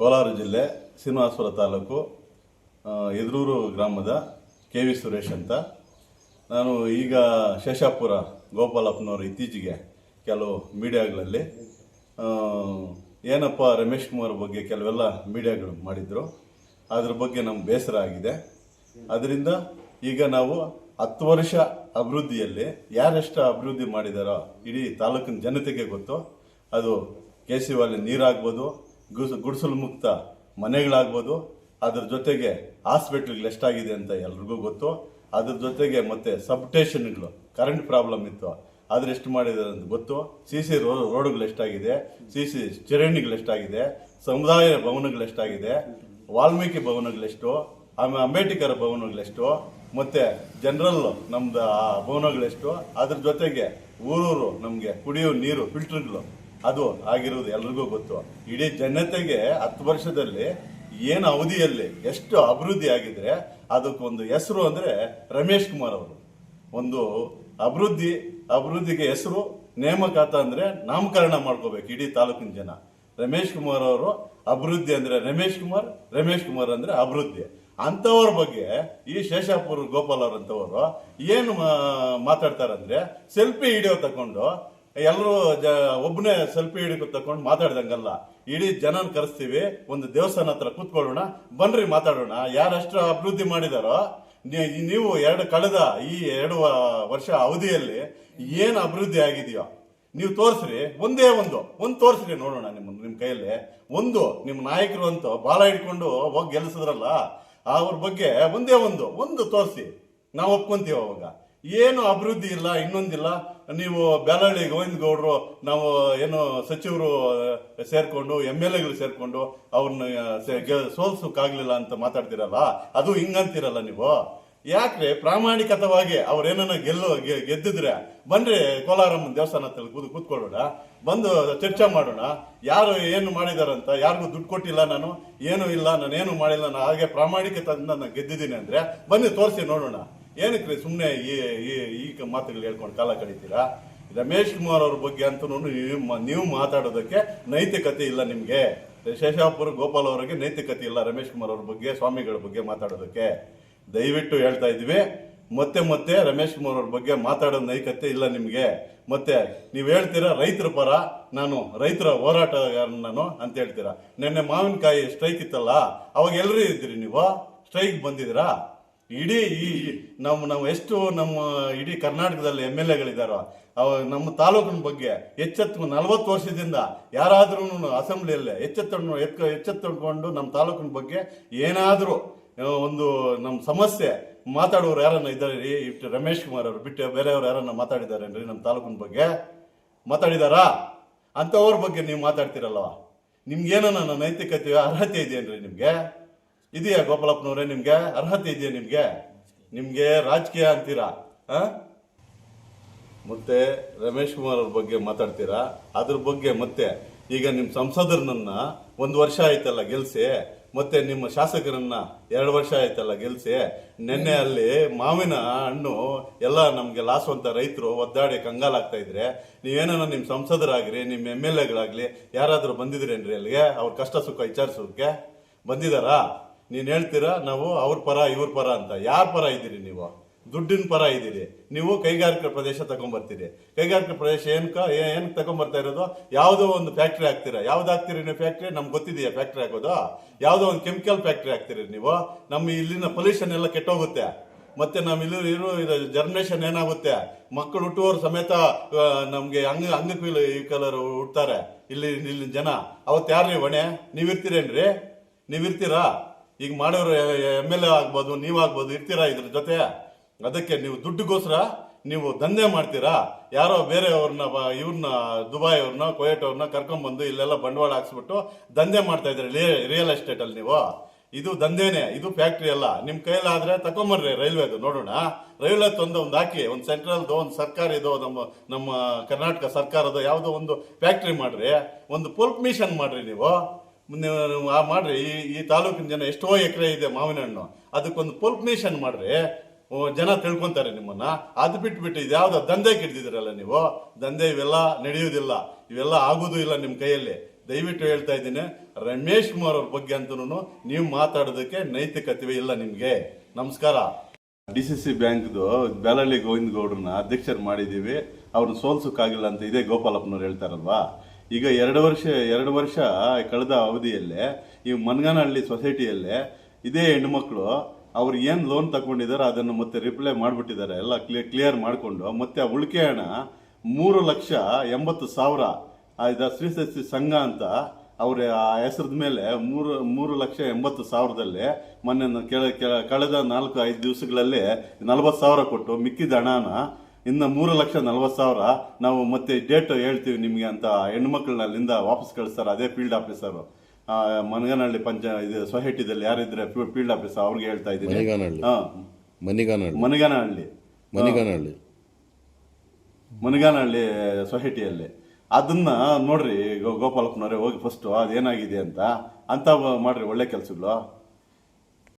ಕೋಲಾರ ಜಿಲ್ಲೆ ಶ್ರೀನಿವಾಸಪುರ ತಾಲೂಕು ಎದ್ರೂರು ಗ್ರಾಮದ K V Suresh ಅಂತ. ನಾನು ಈಗ ಶೇಷಾಪುರ ಗೋಪಾಲಪ್ಪನವರು ಇತ್ತೀಚೆಗೆ ಕೆಲವು ಮೀಡಿಯಾಗಳಲ್ಲಿ ಏನಪ್ಪ ರಮೇಶ್ ಕುಮಾರ್ ಬಗ್ಗೆ ಕೆಲವೆಲ್ಲ ಮೀಡಿಯಾಗಳು ಮಾಡಿದ್ರು. ಅದ್ರ ಬಗ್ಗೆ ನಮ್ಗೆ ಬೇಸರ ಆಗಿದೆ. ಅದರಿಂದ ಈಗ ನಾವು ಹತ್ತು ವರ್ಷ ಅಭಿವೃದ್ಧಿಯಲ್ಲಿ ಯಾರೆಷ್ಟು ಅಭಿವೃದ್ಧಿ ಮಾಡಿದಾರೋ ಇಡೀ ತಾಲೂಕಿನ ಜನತೆಗೆ ಗೊತ್ತು. ಅದು ಕೆ ಸಿ ನೀರಾಗ್ಬೋದು ಗುಡಿಸಲು ಮುಕ್ತ ಮನೆಗಳಾಗ್ಬೋದು, ಅದ್ರ ಜೊತೆಗೆ ಹಾಸ್ಪಿಟ್ಲ್ಗಳು ಎಷ್ಟಾಗಿದೆ ಅಂತ ಎಲ್ರಿಗೂ ಗೊತ್ತು. ಅದ್ರ ಜೊತೆಗೆ ಮತ್ತೆ ಸಬ್ಟೇಷನ್ಗಳು ಕರೆಂಟ್ ಪ್ರಾಬ್ಲಮ್ ಇತ್ತು ಆದ್ರೆ ಎಷ್ಟು ಮಾಡಿದ್ದಾರೆ ಅಂತ ಗೊತ್ತು. ಸಿ ಸಿ ರೋಡ್ಗಳು ಎಷ್ಟಾಗಿದೆ, ಸಿ ಸಿ ಚರಂಡಿಗಳು ಎಷ್ಟಾಗಿದೆ, ಸಮುದಾಯ ಭವನಗಳು ಎಷ್ಟಾಗಿದೆ, ವಾಲ್ಮೀಕಿ ಭವನಗಳೆಷ್ಟು ಆಮೇಲೆ ಅಂಬೇಡ್ಕರ್ ಭವನಗಳೆಷ್ಟು ಮತ್ತೆ ಜನರಲ್ ನಮ್ದು ಆ ಭವನಗಳೆಷ್ಟು ಅದ್ರ ಜೊತೆಗೆ ಊರೂರು ನಮಗೆ ಕುಡಿಯೋ ನೀರು ಫಿಲ್ಟರ್ಗಳು ಅದು ಆಗಿರೋದು ಎಲ್ರಿಗೂ ಗೊತ್ತು. ಇಡೀ ಜನತೆಗೆ ಹತ್ತು ವರ್ಷದಲ್ಲಿ ಏನು ಅವಧಿಯಲ್ಲಿ ಎಷ್ಟು ಅಭಿವೃದ್ಧಿ ಆಗಿದ್ರೆ ಅದಕ್ಕೊಂದು ಹೆಸರು ಅಂದ್ರೆ ರಮೇಶ್ ಕುಮಾರ್ ಅವರು. ಒಂದು ಅಭಿವೃದ್ಧಿ, ಅಭಿವೃದ್ಧಿಗೆ ಹೆಸರು, ನೇಮಕಾತ ಅಂದ್ರೆ ನಾಮಕರಣ ಮಾಡ್ಕೋಬೇಕು ಇಡೀ ತಾಲೂಕಿನ ಜನ. ರಮೇಶ್ ಕುಮಾರ್ ಅವರು ಅಭಿವೃದ್ಧಿ ಅಂದ್ರೆ ರಮೇಶ್ ಕುಮಾರ್ ರಮೇಶ್ ಕುಮಾರ್ ಅಂದ್ರೆ ಅಭಿವೃದ್ಧಿ. ಅಂಥವ್ರ ಬಗ್ಗೆ ಈ ಶೇಷಾಪುರ ಗೋಪಾಲ್ ಅವರಂತವರು ಏನು ಮಾತಾಡ್ತಾರಂದ್ರೆ, ಸೆಲ್ಫಿ ವಿಡಿಯೋ ತಕೊಂಡು ಎಲ್ಲರೂ ಒಬ್ಬನೇ ಸೆಲ್ಫಿ ಹಿಡಿದು ತಕೊಂಡು ಮಾತಾಡ್ದಂಗಲ್ಲ. ಇಡೀ ಜನನ ಕರೆಸ್ತೀವಿ, ಒಂದು ದೇವಸ್ಥಾನ ಹತ್ರ ಕೂತ್ಕೊಳ್ಳೋಣ, ಬನ್ರಿ ಮಾತಾಡೋಣ. ಯಾರಷ್ಟು ಅಭಿವೃದ್ಧಿ ಮಾಡಿದಾರೋ ನೀವು ಎರಡು ಕಳೆದ ಈ ಎರಡು ವರ್ಷ ಅವಧಿಯಲ್ಲಿ ಏನು ಅಭಿವೃದ್ಧಿ ಆಗಿದೆಯೋ, ನೀವು ತೋರಿಸ್ರಿ. ಒಂದೇ ಒಂದು ಒಂದು ತೋರಿಸ್ರಿ ನೋಡೋಣ ನಿಮ್ಮ ನಿಮ್ಮ ಕೈಯಲ್ಲಿ. ಒಂದು, ನಿಮ್ಮ ನಾಯಕರು ಅಂತೂ ಬಾಲ ಹಿಡ್ಕೊಂಡು ಹೋಗಿ ಗೆಲ್ಲಿಸಿದ್ರಲ್ಲ ಅವ್ರ ಬಗ್ಗೆ ಒಂದೇ ಒಂದು ಒಂದು ತೋರಿಸಿ. ನಾವು ಒಪ್ಕೊಂತೀವಿ ಅವಾಗ. ಏನು ಅಭಿವೃದ್ಧಿ ಇಲ್ಲ, ಇನ್ನೊಂದಿಲ್ಲ ನೀವು ಬ್ಯಾಲಹಳ್ಳಿ ಗೋವಿಂದ ಗೌಡ್ರು, ನಾವು ಏನು ಸಚಿವರು ಸೇರ್ಕೊಂಡು ಎಂ ಎಲ್ ಎಗಳು ಸೇರ್ಕೊಂಡು ಅವ್ರನ್ನ ಸೋಲ್ಸೋಕ್ಕಾಗಲಿಲ್ಲ ಅಂತ ಮಾತಾಡ್ತಿರಲ್ಲ, ಅದು ಹಿಂಗಂತಿರಲ್ಲ ನೀವು? ಯಾಕ್ರೆ ಪ್ರಾಮಾಣಿಕತವಾಗಿ ಅವ್ರೇನ ಗೆಲ್ಲು ಗೆದ್ದಿದ್ರೆ ಬನ್ರಿ ಕೋಲಾರಮ್ಮನ ದೇವಸ್ಥಾನ ಕೂತ್, ಕೂತ್ಕೊಳ್ಳೋಣ, ಬಂದು ಚರ್ಚೆ ಮಾಡೋಣ, ಯಾರು ಏನು ಮಾಡಿದಾರಂತ, ಯಾರಿಗೂ ದುಡ್ಡು ಕೊಟ್ಟಿಲ್ಲ ನಾನು, ಏನು ಇಲ್ಲ ನಾನು ಏನು ಮಾಡಿಲ್ಲ ನಾನು ಹಾಗೆ ಪ್ರಾಮಾಣಿಕತೆಯಿಂದ ನಾನು ಗೆದ್ದಿದ್ದೀನಿ ಅಂದ್ರೆ, ಬನ್ನಿ ತೋರಿಸಿ ನೋಡೋಣ. ಏನಕ್ಕೆ ಸುಮ್ಮನೆ ಈ ಈ- ಈ ಮಾತುಗಳು ಹೇಳ್ಕೊಂಡು ಕಾಲ ಕಳೀತೀರಾ? ರಮೇಶ್ ಕುಮಾರ್ ಅವ್ರ ಬಗ್ಗೆ ಅಂತೂ ನೀವು ಮಾತಾಡೋದಕ್ಕೆ ನೈತಿಕತೆ ಇಲ್ಲ ನಿಮಗೆ. ಶೇಷಾಪುರ ಗೋಪಾಲ್ ಅವರಿಗೆ ನೈತಿಕತೆ ಇಲ್ಲ ರಮೇಶ್ ಕುಮಾರ್ ಅವ್ರ ಬಗ್ಗೆ, ಸ್ವಾಮಿಗಳ ಬಗ್ಗೆ ಮಾತಾಡೋದಕ್ಕೆ. ದಯವಿಟ್ಟು ಹೇಳ್ತಾ ಇದ್ವಿ. ಮತ್ತೆ ಮತ್ತೆ ರಮೇಶ್ ಕುಮಾರ್ ಅವ್ರ ಬಗ್ಗೆ ಮಾತಾಡೋ ನೈತಿಕತೆ ಇಲ್ಲ ನಿಮಗೆ. ಮತ್ತೆ ನೀವು ಹೇಳ್ತೀರಾ ರೈತರ ಪರ, ನಾನು ರೈತರ ಹೋರಾಟ ನಾನು ಅಂತ ಹೇಳ್ತೀರಾ? ನಿನ್ನೆ ಮಾವಿನಕಾಯಿ ಸ್ಟ್ರೈಕ್ ಇತ್ತಲ್ಲ, ಅವಾಗ ಎಲ್ಲರೂ ಇದ್ದೀರಿ ನೀವು? ಸ್ಟ್ರೈಕ್ ಬಂದಿದ್ದೀರಾ? ಇಡೀ ಈ ನಮ್ಮ ನಾವು ಎಷ್ಟು ನಮ್ಮ ಇಡೀ ಕರ್ನಾಟಕದಲ್ಲಿ ಎಂ ಎಲ್ ಎಗಳಿದಾರೋ, ಅವ ನಮ್ಮ ತಾಲೂಕಿನ ಬಗ್ಗೆ ಎಚ್ಚೆತ್ತು ನಲವತ್ತು ವರ್ಷದಿಂದ ಯಾರಾದ್ರೂ ಅಸೆಂಬ್ಲಿಯಲ್ಲೇ ಎಚ್ಚೆತ್ತು ಎತ್ಕ, ಎಚ್ಚೆತ್ತುಕೊಂಡು ನಮ್ಮ ತಾಲೂಕಿನ ಬಗ್ಗೆ ಏನಾದರೂ ಒಂದು ನಮ್ಮ ಸಮಸ್ಯೆ ಮಾತಾಡೋರು ಯಾರನ್ನ ಇದ್ದಾರೆ ರೀ? ಇಟ್ಟು ರಮೇಶ್ ಕುಮಾರ್ ಅವರು ಬಿಟ್ಟು ಬೇರೆಯವ್ರು ಯಾರನ್ನ ಮಾತಾಡಿದಾರೇನ್ರಿ ನಮ್ಮ ತಾಲೂಕಿನ ಬಗ್ಗೆ? ಮಾತಾಡಿದಾರಾ? ಅಂಥವ್ರ ಬಗ್ಗೆ ನೀವು ಮಾತಾಡ್ತಿರಲ್ವ ನಿಮ್ಗೇನೋ ನನ್ನ ನೈತಿಕತೆ ಅರ್ಹತೆ ಇದೆಯೇನ್ರಿ ನಿಮ್ಗೆ? ಇದೆಯಾ ಗೋಪಾಲಪ್ಪನವ್ರೆ ನಿಮ್ಗೆ? ಅರ್ಹತೆ ಇದೆಯಾ ನಿಮ್ಗೆ? ನಿಮ್ಗೆ ರಾಜಕೀಯ ಅಂತೀರಾ? ಮತ್ತೆ ರಮೇಶ್ ಕುಮಾರ್ ಅವ್ರ ಬಗ್ಗೆ ಮಾತಾಡ್ತೀರಾ? ಅದ್ರ ಬಗ್ಗೆ ಮತ್ತೆ. ಈಗ ನಿಮ್ ಸಂಸದರನ್ನ ಒಂದು ವರ್ಷ ಆಯ್ತಲ್ಲ ಗೆಲ್ಸಿ, ಮತ್ತೆ ನಿಮ್ಮ ಶಾಸಕರನ್ನ ಎರಡು ವರ್ಷ ಆಯ್ತಲ್ಲ ಗೆಲ್ಸಿ, ನಿನ್ನೆ ಅಲ್ಲಿ ಮಾವಿನ ಹಣ್ಣು ಎಲ್ಲ ನಮ್ಗೆ ಅಂತ ರೈತರು ಒದ್ದಾಡಿ ಕಂಗಾಲಾಗ್ತಾ ಇದ್ರೆ ನೀವೇನೋ ನಿಮ್ ಸಂಸದರಾಗ್ರಿ, ನಿಮ್ ಎಂ ಎಲ್ ಎಗಳಾಗ್ಲಿ, ಯಾರಾದ್ರೂ ಬಂದಿದ್ರೇನ್ರಿ ಅಲ್ಲಿಗೆ? ಅವ್ರ ಕಷ್ಟ ಸುಖ ವಿಚಾರಿಸೋಕೆ? ಬಂದಿದಾರಾ? ನೀನ್ ಹೇಳ್ತೀರಾ, ನಾವು ಅವ್ರ ಪರ, ಇವ್ರ ಪರ ಅಂತ. ಯಾರ ಪರ ಇದ್ದೀರಿ ನೀವು? ದುಡ್ಡಿನ ಪರ ಇದ್ದೀರಿ. ನೀವು ಕೈಗಾರಿಕಾ ಪ್ರದೇಶ ತಗೊಂಡ್ಬರ್ತೀರಿ ಕೈಗಾರಿಕಾ ಪ್ರದೇಶ ಏನಕ್ಕ ಏನ್ ತಗೊಂಡ್ಬರ್ತಾ ಇರೋದು? ಯಾವುದೋ ಒಂದು ಫ್ಯಾಕ್ಟ್ರಿ ಹಾಕ್ತೀರಾ? ಯಾವ್ದು ಹಾಕ್ತೀರಿ ನೀವು ಫ್ಯಾಕ್ಟ್ರಿ ನಮ್ಗೆ ಗೊತ್ತಿದೆಯಾ ಫ್ಯಾಕ್ಟ್ರಿ ಹಾಕೋದು? ಯಾವುದೋ ಒಂದು ಕೆಮಿಕಲ್ ಫ್ಯಾಕ್ಟ್ರಿ ಹಾಕ್ತೀರಿ ನೀವು? ನಮ್ಮ ಇಲ್ಲಿನ ಪೊಲ್ಯೂಷನ್ ಎಲ್ಲ ಕೆಟ್ಟೋಗುತ್ತೆ. ಮತ್ತೆ ನಮ್ಮ ಇಲ್ಲಿ ಇರೋ ಜರ್ಮಿನೇಷನ್ ಏನಾಗುತ್ತೆ? ಮಕ್ಕಳು ಹುಟ್ಟುವವರು ಸಮೇತ ನಮ್ಗೆ ಅಂಗ ಕಲರ್ ಹುಡ್ತಾರೆ ಇಲ್ಲಿ ಇಲ್ಲಿ ಜನ. ಅವತ್ತು ಯಾರ್ರಿ ಹೊಣೆ? ನೀವಿರ್ತೀರೇನ್ರಿ? ನೀವಿರ್ತೀರಾ? ಈಗ ಮಾಡೋರು ಎಂ ಎಲ್ ಎ ಆಗ್ಬೋದು ನೀವಾಗ್ಬೋದು ಇರ್ತೀರಾ ಇದ್ರ ಜೊತೆ? ಅದಕ್ಕೆ ನೀವು ದುಡ್ಡುಗೋಸ್ಕರ ನೀವು ದಂಧೆ ಮಾಡ್ತೀರಾ? ಯಾರೋ ಬೇರೆಯವ್ರನ್ನ ಇವ್ರನ್ನ ದುಬೈ ಅವ್ರನ್ನ ಕೊಯಟ್ ಅವ್ರನ್ನ ಕರ್ಕೊಂಡ್ಬಂದು ಇಲ್ಲೆಲ್ಲ ಬಂಡವಾಳ ಹಾಕ್ಸ್ಬಿಟ್ಟು ದಂಧೆ ಮಾಡ್ತಾ ಇದ್ರಿ ರಿಯಲ್ ಎಸ್ಟೇಟ್ ಅಲ್ಲಿ ನೀವು. ಇದು ದಂಧೆನೆ, ಇದು ಫ್ಯಾಕ್ಟ್ರಿ ಅಲ್ಲ. ನಿಮ್ ಕೈಲಾದ್ರೆ ತಕೊಂಬರ್ರಿ ರೈಲ್ವೆದು, ನೋಡೋಣ. ರೈಲ್ವೆ ತಂದು ಒಂದು ಹಾಕಿ, ಒಂದು ಸೆಂಟ್ರಲ್ದು, ಒಂದು ಸರ್ಕಾರಿದು, ನಮ್ಮ ನಮ್ಮ ಕರ್ನಾಟಕ ಸರ್ಕಾರದ ಯಾವುದೋ ಒಂದು ಫ್ಯಾಕ್ಟ್ರಿ ಮಾಡ್ರಿ. ಒಂದು ಪುಲ್ಪ್ ಮಿಷನ್ ಮಾಡ್ರಿ ನೀವು. ಆ ಮಾಡ್ರಿ, ಈ ಈ ತಾಲೂಕಿನ ಜನ ಎಷ್ಟೋ ಎಕರೆ ಇದೆ ಮಾವಿನ ಹಣ್ಣು ಅದಕ್ಕೊಂದು ಪುಲ್ಪ್ ಮಿಷನ್ ಮಾಡ್ರಿ ಜನ ತಿಳ್ಕೊಂತಾರೆ ನಿಮ್ಮನ್ನ. ಅದು ಬಿಟ್ಬಿಟ್ಟು ಇದ್ಯಾವ್ದೋ ದಂಧೆ ಕಿಡ್ದಿದ್ರಲ್ಲ ನೀವು. ದಂಧೆ ಇವೆಲ್ಲ ನಡೆಯುವುದಿಲ್ಲ. ಇವೆಲ್ಲ ಆಗುವುದೂ ಇಲ್ಲ ನಿಮ್ಮ ಕೈಯಲ್ಲಿ. ದಯವಿಟ್ಟು ಹೇಳ್ತಾ ಇದ್ದೀನಿ, ರಮೇಶ್ ಕುಮಾರ್ ಅವ್ರ ಬಗ್ಗೆ ಅಂತೂ ನೀವು ಮಾತಾಡೋದಕ್ಕೆ ನೈತಿಕತೆ ಇಲ್ಲ ನಿಮಗೆ. ನಮಸ್ಕಾರ. ಡಿ ಸಿ ಸಿ ಬ್ಯಾಂಕ್ದು ಬ್ಯಾಲಳ್ಳಿ ಗೋವಿಂದ ಗೌಡ್ರನ್ನ ಅಧ್ಯಕ್ಷರು ಮಾಡಿದ್ದೀವಿ. ಅವ್ರನ್ನ ಸೋಲ್ಸೋಕ್ಕಾಗಿಲ್ಲ ಅಂತ ಇದೇ ಗೋಪಾಲಪ್ಪನವ್ರು ಹೇಳ್ತಾರಲ್ವಾ? ಈಗ ಎರಡು ವರ್ಷ ಎರಡು ವರ್ಷ ಕಳೆದ ಅವಧಿಯಲ್ಲೇ ಈ ಮನ್ಗನಹಳ್ಳಿ ಸೊಸೈಟಿಯಲ್ಲೇ ಇದೇ ಹೆಣ್ಮಕ್ಳು ಅವ್ರು ಏನು ಲೋನ್ ತಗೊಂಡಿದ್ದಾರೆ ಅದನ್ನು ಮತ್ತೆ ರಿಪ್ಲೈ ಮಾಡಿಬಿಟ್ಟಿದ್ದಾರೆ. ಎಲ್ಲ ಕ್ಲಿಯರ್ ಕ್ಲಿಯರ್ ಮಾಡಿಕೊಂಡು ಮತ್ತೆ ಆ ಉಳಿಕೆ ಹಣ ಮೂರು ಲಕ್ಷ ಎಂಬತ್ತು ಸಾವಿರ ಆಯ್ತಾ ಶ್ರೀ ಸಸ್ಯ ಸಂಘ ಅಂತ ಅವ್ರ ಹೆಸರದ ಮೇಲೆ ಮೂರು ಮೂರು ಲಕ್ಷ ಎಂಬತ್ತು ಸಾವಿರದಲ್ಲಿ ಮೊನ್ನೆ ಕೆಳ, ಕೆಳ- ಕಳೆದ ನಾಲ್ಕು, ಐದು ದಿವಸಗಳಲ್ಲಿ ನಲವತ್ತು ಸಾವಿರ ಕೊಟ್ಟು ಮಿಕ್ಕಿದ ಹಣನ ಇನ್ನು ಮೂರು ಲಕ್ಷ ನಲ್ವತ್ತು ಸಾವಿರ ನಾವು ಮತ್ತೆ ಡೇಟ್ ಹೇಳ್ತೀವಿ ನಿಮಗೆ ಅಂತ ಹೆಣ್ಮಕ್ಳನ್ನ ಅಲ್ಲಿಂದ ವಾಪಸ್ ಕಳಿಸ್ತಾರೆ ಅದೇ ಫೀಲ್ಡ್ ಆಫೀಸರು ಮನಗನಹಳ್ಳಿ ಪಂಚ ಇದು ಸೊಸೈಟಿದಲ್ಲಿ ಯಾರಿದ್ರೆ ಫೀಲ್ಡ್ ಆಫೀಸರ್ ಅವ್ರಿಗೆ ಹೇಳ್ತಾ ಇದ್ದೀನಿ. ಮನಿಗಾನಹಳ್ಳಿ. ಹಾ. ಮನಿಗಾನಹಳ್ಳಿ. ಮನಗನಹಳ್ಳಿ. ಮನಿಗಾನಹಳ್ಳಿ. ಮನಗಾನಹಳ್ಳಿ ಸೊಸೈಟಿಯಲ್ಲಿ. ಅದನ್ನ ನೋಡ್ರಿ ಗೋಪಾಲಪ್ಪನವ್ರೆ ಗೋಪಾಲಪ್ಪನವರೇ ಹೋಗಿ ಫಸ್ಟು ಅದೇನಾಗಿದೆ ಅಂತ. ಅಂತ ಮಾಡ್ರಿ ಒಳ್ಳೆ ಕೆಲಸಗಳು.